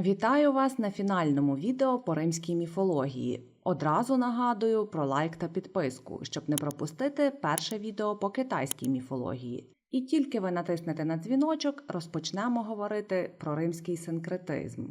Вітаю вас на фінальному відео по римській міфології. Одразу нагадую про лайк та підписку, щоб не пропустити перше відео по китайській міфології. І тільки ви натиснете на дзвіночок, розпочнемо говорити про римський синкретизм.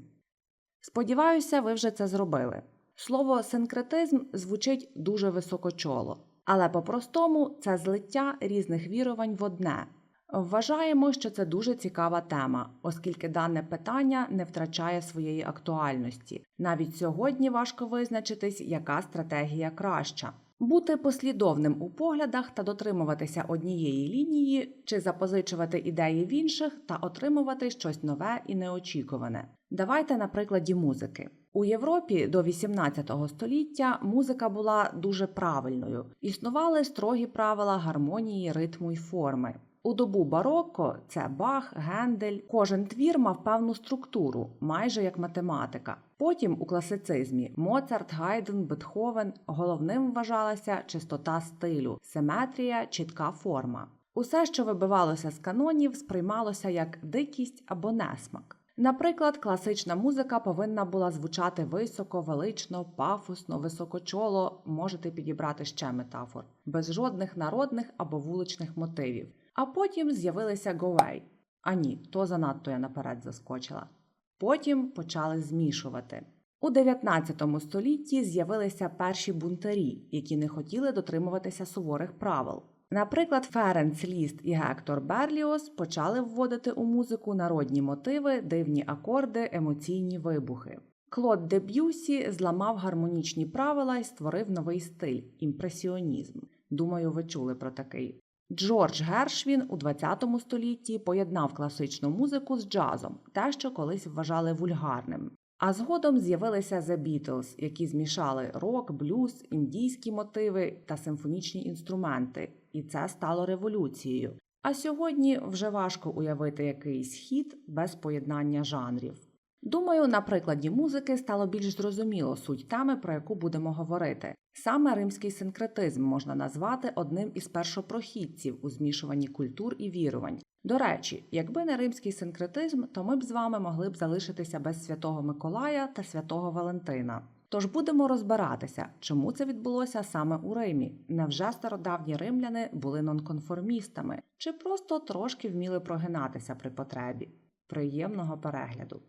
Сподіваюся, ви вже це зробили. Слово синкретизм звучить дуже високочоло, але по-простому це злиття різних вірувань в одне. Вважаємо, що це дуже цікава тема, оскільки дане питання не втрачає своєї актуальності. Навіть сьогодні важко визначитись, яка стратегія краща. Бути послідовним у поглядах та дотримуватися однієї лінії, чи запозичувати ідеї в інших та отримувати щось нове і неочікуване. Давайте на прикладі музики. У Європі до 18 століття музика була дуже правильною. Існували строгі правила гармонії, ритму й форми. У добу бароко це Бах, Гендель. Кожен твір мав певну структуру, майже як математика. Потім у класицизмі Моцарт, Гайден, Бетховен головним вважалася чистота стилю, симетрія, чітка форма. Усе, що вибивалося з канонів, сприймалося як дикість або несмак. Наприклад, класична музика повинна була звучати високо, велично, пафосно, високочоло, можете підібрати ще метафор, без жодних народних або вуличних мотивів. А потім з'явилися говей. А ні, то занадто я наперед заскочила. Потім почали змішувати. У 19 столітті з'явилися перші бунтарі, які не хотіли дотримуватися суворих правил. Наприклад, Ференц Ліст і Гектор Берліос почали вводити у музику народні мотиви, дивні акорди, емоційні вибухи. Клод Деб'юсі зламав гармонічні правила і створив новий стиль імпресіонізм. Думаю, ви чули про такий. Джордж Гершвін у 20 столітті поєднав класичну музику з джазом, те, що колись вважали вульгарним. А згодом з'явилися The Beatles, які змішали рок, блюз, індійські мотиви та симфонічні інструменти, і це стало революцією. А сьогодні вже важко уявити якийсь хіт без поєднання жанрів. Думаю, на прикладі музики стало більш зрозуміло суть теми, про яку будемо говорити. Саме римський синкретизм можна назвати одним із першопрохідців у змішуванні культур і вірувань. До речі, якби не римський синкретизм, то ми б з вами могли б залишитися без святого Миколая та святого Валентина. Тож будемо розбиратися, чому це відбулося саме у Римі. Невже стародавні римляни були нонконформістами чи просто трошки вміли прогинатися при потребі? Приємного перегляду!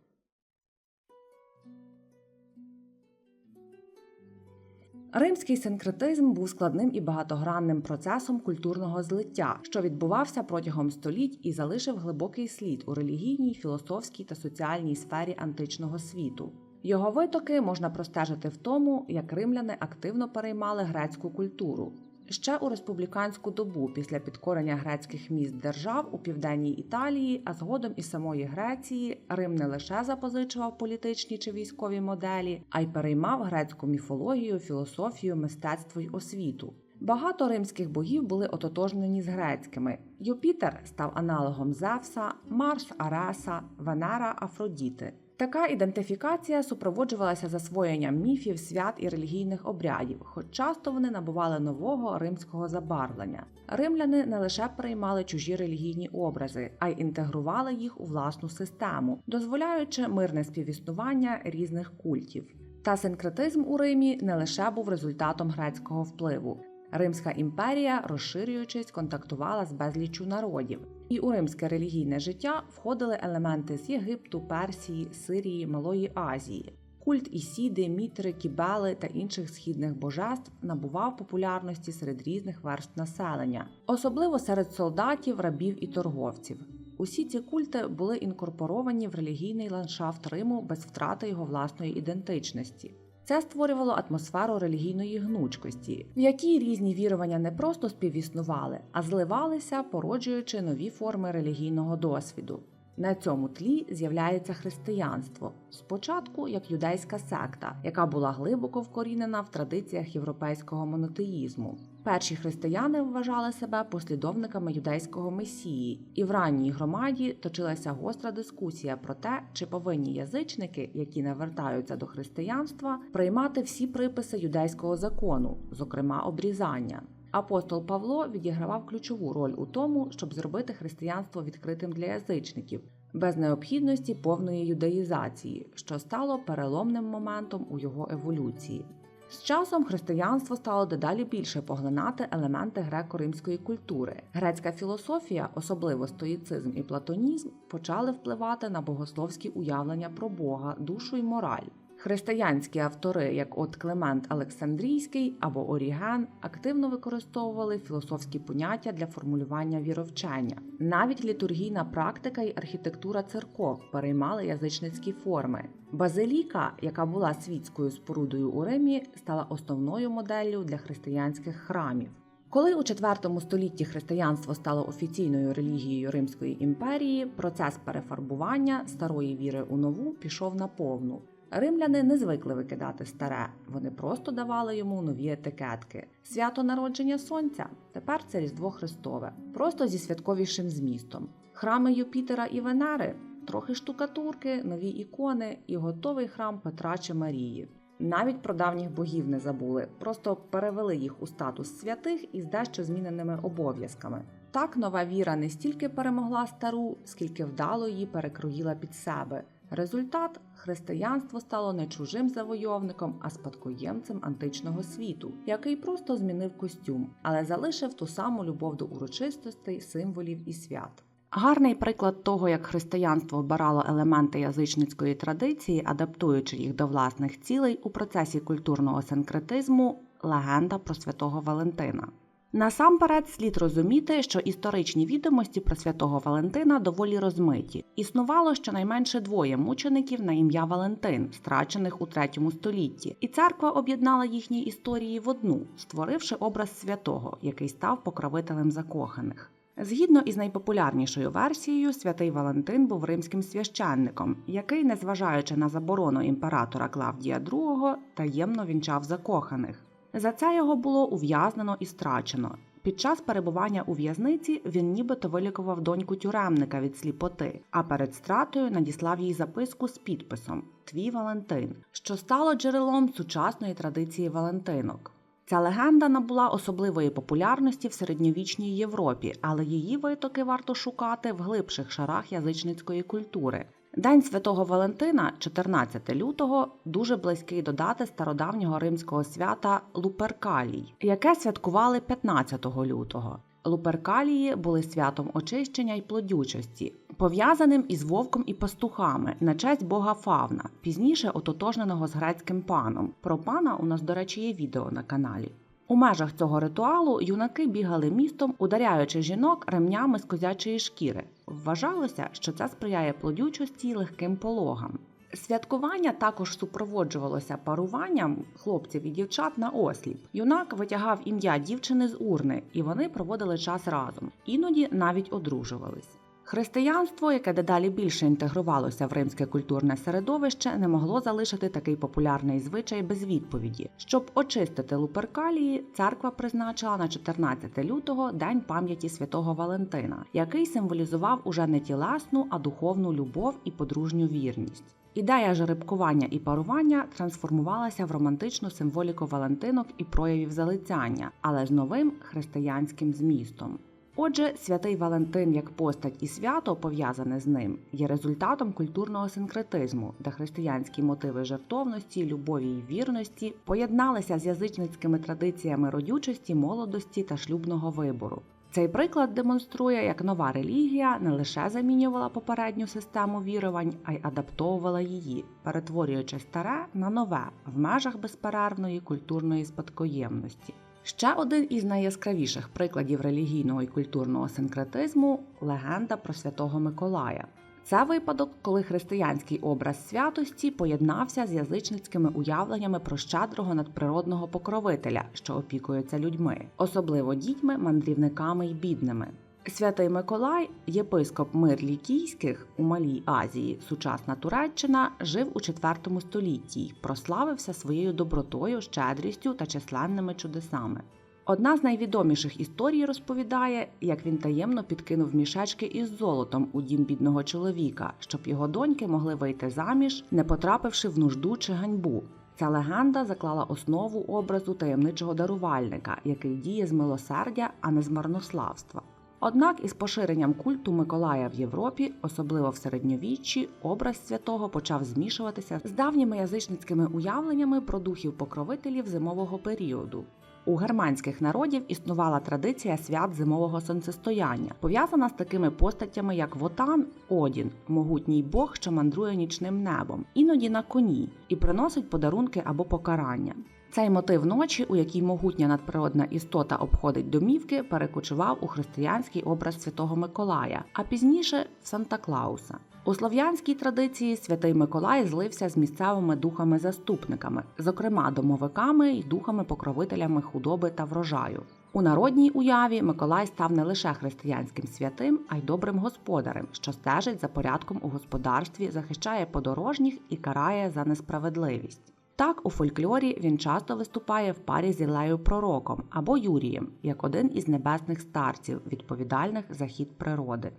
Римський синкретизм був складним і багатогранним процесом культурного злиття, що відбувався протягом століть і залишив глибокий слід у релігійній, філософській та соціальній сфері античного світу. Його витоки можна простежити в тому, як римляни активно переймали грецьку культуру. Ще у республіканську добу після підкорення грецьких міст держав у південній Італії, а згодом і самої Греції, Рим не лише запозичував політичні чи військові моделі, а й переймав грецьку міфологію, філософію, мистецтво й освіту. Багато римських богів були ототожнені з грецькими. Юпітер став аналогом Зевса, Марс Ареса, Венера Афродіти. Така ідентифікація супроводжувалася засвоєнням міфів, свят і релігійних обрядів, хоч часто вони набували нового римського забарвлення. Римляни не лише приймали чужі релігійні образи, а й інтегрували їх у власну систему, дозволяючи мирне співіснування різних культів. Та синкретизм у Римі не лише був результатом грецького впливу. Римська імперія, розширюючись, контактувала з безліччю народів, і у римське релігійне життя входили елементи з Єгипту, Персії, Сирії, Малої Азії. Культ Ісіди, Мітри, Кібели та інших східних божеств набував популярності серед різних верств населення, особливо серед солдатів, рабів і торговців. Усі ці культи були інкорпоровані в релігійний ландшафт Риму без втрати його власної ідентичності. Це створювало атмосферу релігійної гнучкості, в якій різні вірування не просто співіснували, а зливалися, породжуючи нові форми релігійного досвіду. На цьому тлі з'являється християнство спочатку як юдейська секта, яка була глибоко вкорінена в традиціях європейського монотеїзму. Перші християни вважали себе послідовниками юдейського месії, і в ранній громаді точилася гостра дискусія про те, чи повинні язичники, які навертаються до християнства, приймати всі приписи юдейського закону, зокрема обрізання. Апостол Павло відігравав ключову роль у тому, щоб зробити християнство відкритим для язичників, без необхідності повної юдаїзації, що стало переломним моментом у його еволюції. З часом християнство стало дедалі більше поглинати елементи греко-римської культури. Грецька філософія, особливо стоїцизм і платонізм, почали впливати на богословські уявлення про Бога, душу і мораль. Християнські автори, як от Климент Олександрійський або Оріген, активно використовували філософські поняття для формулювання віровчення. Навіть літургійна практика і архітектура церков переймали язичницькі форми. Базиліка, яка була світською спорудою у Римі, стала основною моделлю для християнських храмів. Коли у IV столітті християнство стало офіційною релігією Римської імперії, процес перефарбування старої віри у нову пішов на повну. Римляни не звикли викидати старе, вони просто давали йому нові етикетки. Свято народження сонця тепер це Різдво Христове, просто зі святковішим змістом. Храми Юпітера і Венери, трохи штукатурки, нові ікони і готовий храм Петра чи Марії. Навіть про давніх богів не забули, просто перевели їх у статус святих із дещо зміненими обов'язками. Так нова віра не стільки перемогла стару, скільки вдало її перекроїла під себе. Результат християнство стало не чужим завойовником, а спадкоємцем античного світу, який просто змінив костюм, але залишив ту саму любов до урочистостей, символів і свят. Гарний приклад того, як християнство вбирало елементи язичницької традиції, адаптуючи їх до власних цілей у процесі культурного синкретизму легенда про святого Валентина. Насамперед слід розуміти, що історичні відомості про святого Валентина доволі розмиті. Існувало щонайменше двоє мучеників на ім'я Валентин, страчених у третьому столітті, і церква об'єднала їхні історії в одну, створивши образ святого, який став покровителем закоханих. Згідно із найпопулярнішою версією, святий Валентин був римським священником, який, незважаючи на заборону імператора Клавдія II, таємно вінчав закоханих. За це його було ув'язнено і страчено. Під час перебування у в'язниці він нібито вилікував доньку тюремника від сліпоти, а перед стратою надіслав їй записку з підписом Твій Валентин, що стало джерелом сучасної традиції Валентинок. Ця легенда набула особливої популярності в середньовічній Європі, але її витоки варто шукати в глибших шарах язичницької культури. День святого Валентина, 14 лютого, дуже близький до дати стародавнього римського свята Луперкалій, яке святкували 15 лютого. Луперкалії були святом очищення й плодючості, пов'язаним із вовком і пастухами на честь бога Фавна, пізніше ототожненого з грецьким паном. Про пана у нас, до речі, є відео на каналі. У межах цього ритуалу юнаки бігали містом, ударяючи жінок ремнями з козячої шкіри. Вважалося, що це сприяє плодючості й легким пологам. Святкування також супроводжувалося паруванням хлопців і дівчат на осліп. Юнак витягав ім'я дівчини з урни, і вони проводили час разом, іноді навіть одружувались. Християнство, яке дедалі більше інтегрувалося в римське культурне середовище, не могло залишити такий популярний звичай без відповіді. Щоб очистити луперкалії, церква призначила на 14 лютого день пам'яті святого Валентина, який символізував уже не тілесну, а духовну любов і подружню вірність. Ідея жеребкування і парування трансформувалася в романтичну символіку Валентинок і проявів залицяння, але з новим християнським змістом. Отже, святий Валентин як постать і свято пов'язане з ним є результатом культурного синкретизму, де християнські мотиви жертовності, любові й вірності поєдналися з язичницькими традиціями родючості, молодості та шлюбного вибору. Цей приклад демонструє, як нова релігія не лише замінювала попередню систему вірувань, а й адаптовувала її, перетворюючи старе на нове в межах безперервної культурної спадкоємності. Ще один із найяскравіших прикладів релігійного і культурного синкретизму легенда про святого Миколая. Це випадок, коли християнський образ святості поєднався з язичницькими уявленнями про щедрого надприродного покровителя, що опікується людьми, особливо дітьми, мандрівниками й бідними. Святий Миколай, єпископ мир Лікійських у Малій Азії, сучасна Туреччина, жив у IV столітті прославився своєю добротою, щедрістю та численними чудесами. Одна з найвідоміших історій розповідає, як він таємно підкинув мішечки із золотом у дім бідного чоловіка, щоб його доньки могли вийти заміж, не потрапивши в нужду чи ганьбу. Ця легенда заклала основу образу таємничого дарувальника, який діє з милосердя, а не з марнославства. Однак із поширенням культу Миколая в Європі, особливо в середньовіччі, образ святого почав змішуватися з давніми язичницькими уявленнями про духів покровителів зимового періоду. У германських народів існувала традиція свят зимового сонцестояння, пов'язана з такими постатями, як Вотан, Одін, могутній бог, що мандрує нічним небом, іноді на коні, і приносить подарунки або покарання. Цей мотив ночі, у якій могутня надприродна істота обходить домівки, перекочував у християнський образ Святого Миколая, а пізніше в Санта Клауса. У слов'янській традиції святий Миколай злився з місцевими духами-заступниками, зокрема домовиками і духами-покровителями худоби та врожаю. У народній уяві Миколай став не лише християнським святим, а й добрим господарем, що стежить за порядком у господарстві, захищає подорожніх і карає за несправедливість. Так, у фольклорі він часто виступає в парі з Ілею Пророком або Юрієм, як один із небесних старців, відповідальних за хід природи.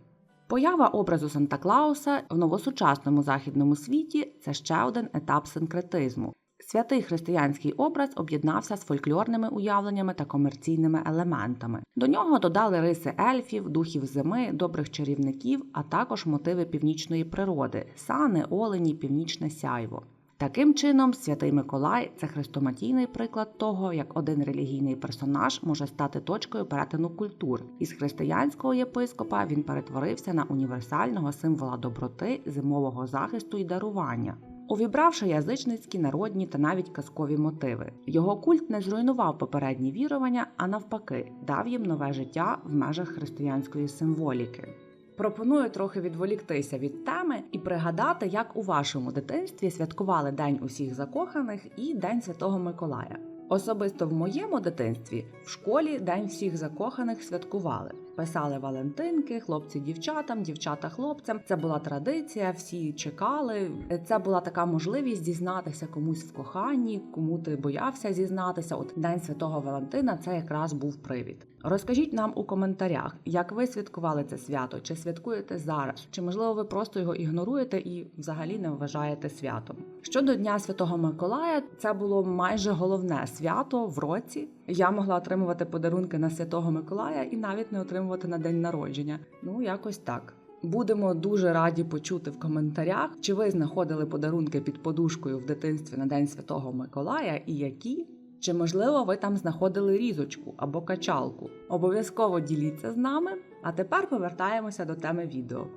Поява образу Санта Клауса в новосучасному західному світі це ще один етап синкретизму. Святий християнський образ об'єднався з фольклорними уявленнями та комерційними елементами. До нього додали риси ельфів, духів зими, добрих чарівників, а також мотиви північної природи сани, олені, північне сяйво. Таким чином, святий Миколай це хрестоматійний приклад того, як один релігійний персонаж може стати точкою перетину культур. Із християнського єпископа він перетворився на універсального символа доброти, зимового захисту і дарування. Увібравши язичницькі, народні та навіть казкові мотиви, його культ не зруйнував попередні вірування, а навпаки, дав їм нове життя в межах християнської символіки. Пропоную трохи відволіктися від теми і пригадати, як у вашому дитинстві святкували День усіх закоханих і День Святого Миколая. Особисто в моєму дитинстві в школі День всіх закоханих святкували. Писали Валентинки, хлопці дівчатам, дівчата хлопцям. Це була традиція, всі чекали. Це була така можливість дізнатися комусь в коханні, кому ти боявся зізнатися. От День Святого Валентина це якраз був привід. Розкажіть нам у коментарях, як ви святкували це свято, чи святкуєте зараз, чи можливо ви просто його ігноруєте і взагалі не вважаєте святом. Щодо Дня Святого Миколая, це було майже головне свято в році. Я могла отримувати подарунки на Святого Миколая і навіть не отримувати на день народження. Ну якось так. Будемо дуже раді почути в коментарях, чи ви знаходили подарунки під подушкою в дитинстві на День Святого Миколая і які. Чи можливо ви там знаходили різочку або качалку? Обов'язково діліться з нами. А тепер повертаємося до теми відео.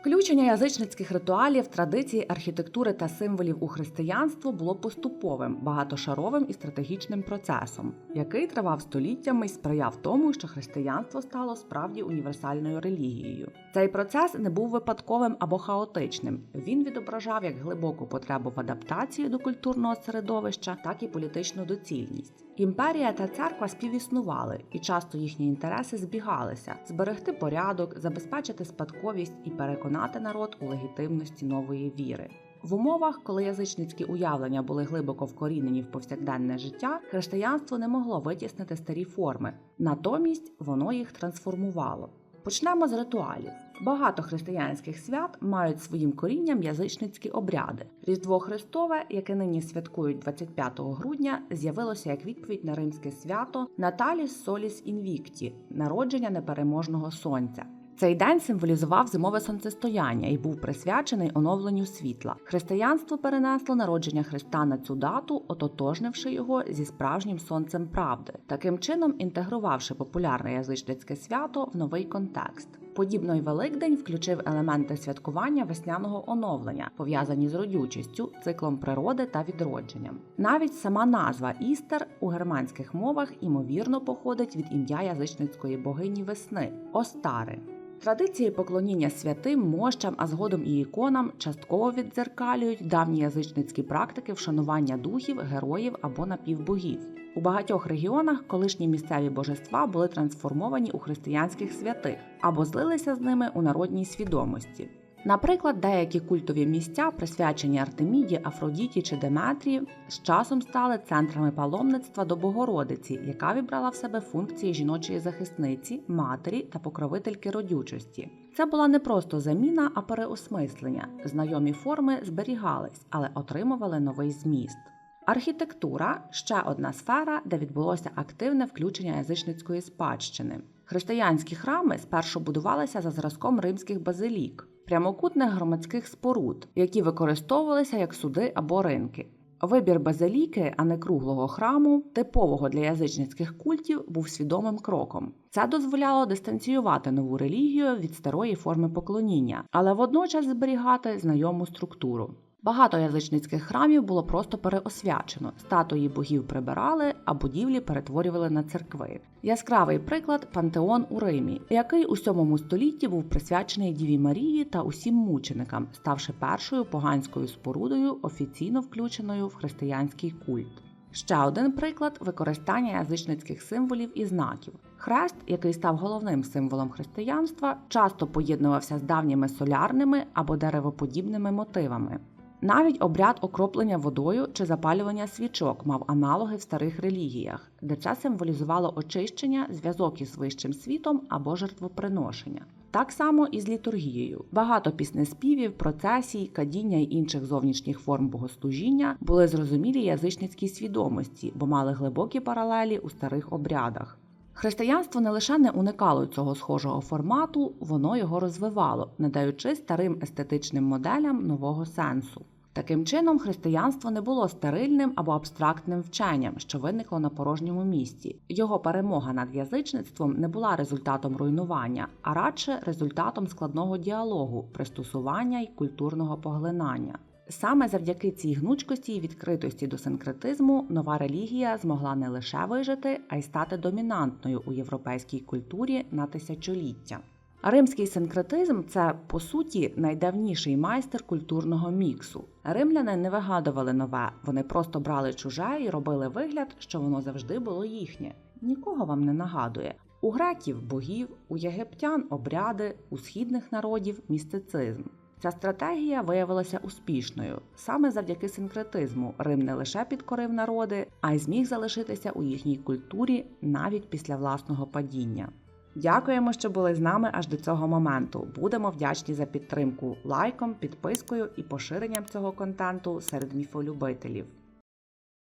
Включення язичницьких ритуалів, традицій, архітектури та символів у християнство було поступовим, багатошаровим і стратегічним процесом, який тривав століттями і сприяв тому, що християнство стало справді універсальною релігією. Цей процес не був випадковим або хаотичним. Він відображав як глибоку потребу в адаптації до культурного середовища, так і політичну доцільність. Імперія та церква співіснували, і часто їхні інтереси збігалися: зберегти порядок, забезпечити спадковість і переконати народ у легітимності нової віри. В умовах, коли язичницькі уявлення були глибоко вкорінені в повсякденне життя, християнство не могло витіснити старі форми, натомість воно їх трансформувало. Почнемо з ритуалів. Багато християнських свят мають своїм корінням язичницькі обряди. Різдво Христове, яке нині святкують 25 грудня, з'явилося як відповідь на римське свято Наталіс Соліс Інвікті народження непереможного сонця. Цей день символізував зимове сонцестояння і був присвячений оновленню світла. Християнство перенесло народження Христа на цю дату, ототожнивши його зі справжнім сонцем правди, таким чином інтегрувавши популярне язичницьке свято в новий контекст. Подібно й Великдень включив елементи святкування весняного оновлення, пов'язані з родючістю, циклом природи та відродженням. Навіть сама назва Істер у германських мовах імовірно походить від ім'я язичницької богині весни Остари. Традиції поклоніння святим, мощам, а згодом і іконам частково віддзеркалюють давні язичницькі практики вшанування духів, героїв або напівбогів. У багатьох регіонах колишні місцеві божества були трансформовані у християнських святих або злилися з ними у народній свідомості. Наприклад, деякі культові місця, присвячені Артеміді, Афродіті чи Деметрії, з часом стали центрами паломництва до Богородиці, яка вібрала в себе функції жіночої захисниці, матері та покровительки родючості. Це була не просто заміна, а переосмислення. Знайомі форми зберігались, але отримували новий зміст. Архітектура ще одна сфера, де відбулося активне включення язичницької спадщини. Християнські храми спершу будувалися за зразком римських базилік, прямокутних громадських споруд, які використовувалися як суди або ринки. Вибір базиліки, а не круглого храму, типового для язичницьких культів, був свідомим кроком. Це дозволяло дистанціювати нову релігію від старої форми поклоніння, але водночас зберігати знайому структуру. Багато язичницьких храмів було просто переосвячено, статуї богів прибирали, а будівлі перетворювали на церкви. Яскравий приклад пантеон у Римі, який у 7 столітті був присвячений Діві Марії та усім мученикам, ставши першою поганською спорудою, офіційно включеною в християнський культ. Ще один приклад використання язичницьких символів і знаків. Хрест, який став головним символом християнства, часто поєднувався з давніми солярними або деревоподібними мотивами. Навіть обряд окроплення водою чи запалювання свічок мав аналоги в старих релігіях, де це символізувало очищення, зв'язок із вищим світом або жертвоприношення. Так само і з літургією. Багато піснеспівів, процесій, кадіння й інших зовнішніх форм богослужіння були зрозумілі язичницькій свідомості, бо мали глибокі паралелі у старих обрядах. Християнство не лише не уникало цього схожого формату, воно його розвивало, надаючи старим естетичним моделям нового сенсу. Таким чином, християнство не було стерильним або абстрактним вченням, що виникло на порожньому місці. Його перемога над язичництвом не була результатом руйнування, а радше результатом складного діалогу, пристосування й культурного поглинання. Саме завдяки цій гнучкості і відкритості до синкретизму нова релігія змогла не лише вижити, а й стати домінантною у європейській культурі на тисячоліття. Римський синкретизм це по суті найдавніший майстер культурного міксу. Римляни не вигадували нове, вони просто брали чуже і робили вигляд, що воно завжди було їхнє. Нікого вам не нагадує. У греків богів, у єгиптян обряди, у східних народів містицизм. Ця стратегія виявилася успішною. Саме завдяки синкретизму Рим не лише підкорив народи, а й зміг залишитися у їхній культурі навіть після власного падіння. Дякуємо, що були з нами аж до цього моменту. Будемо вдячні за підтримку лайком, підпискою і поширенням цього контенту серед міфолюбителів.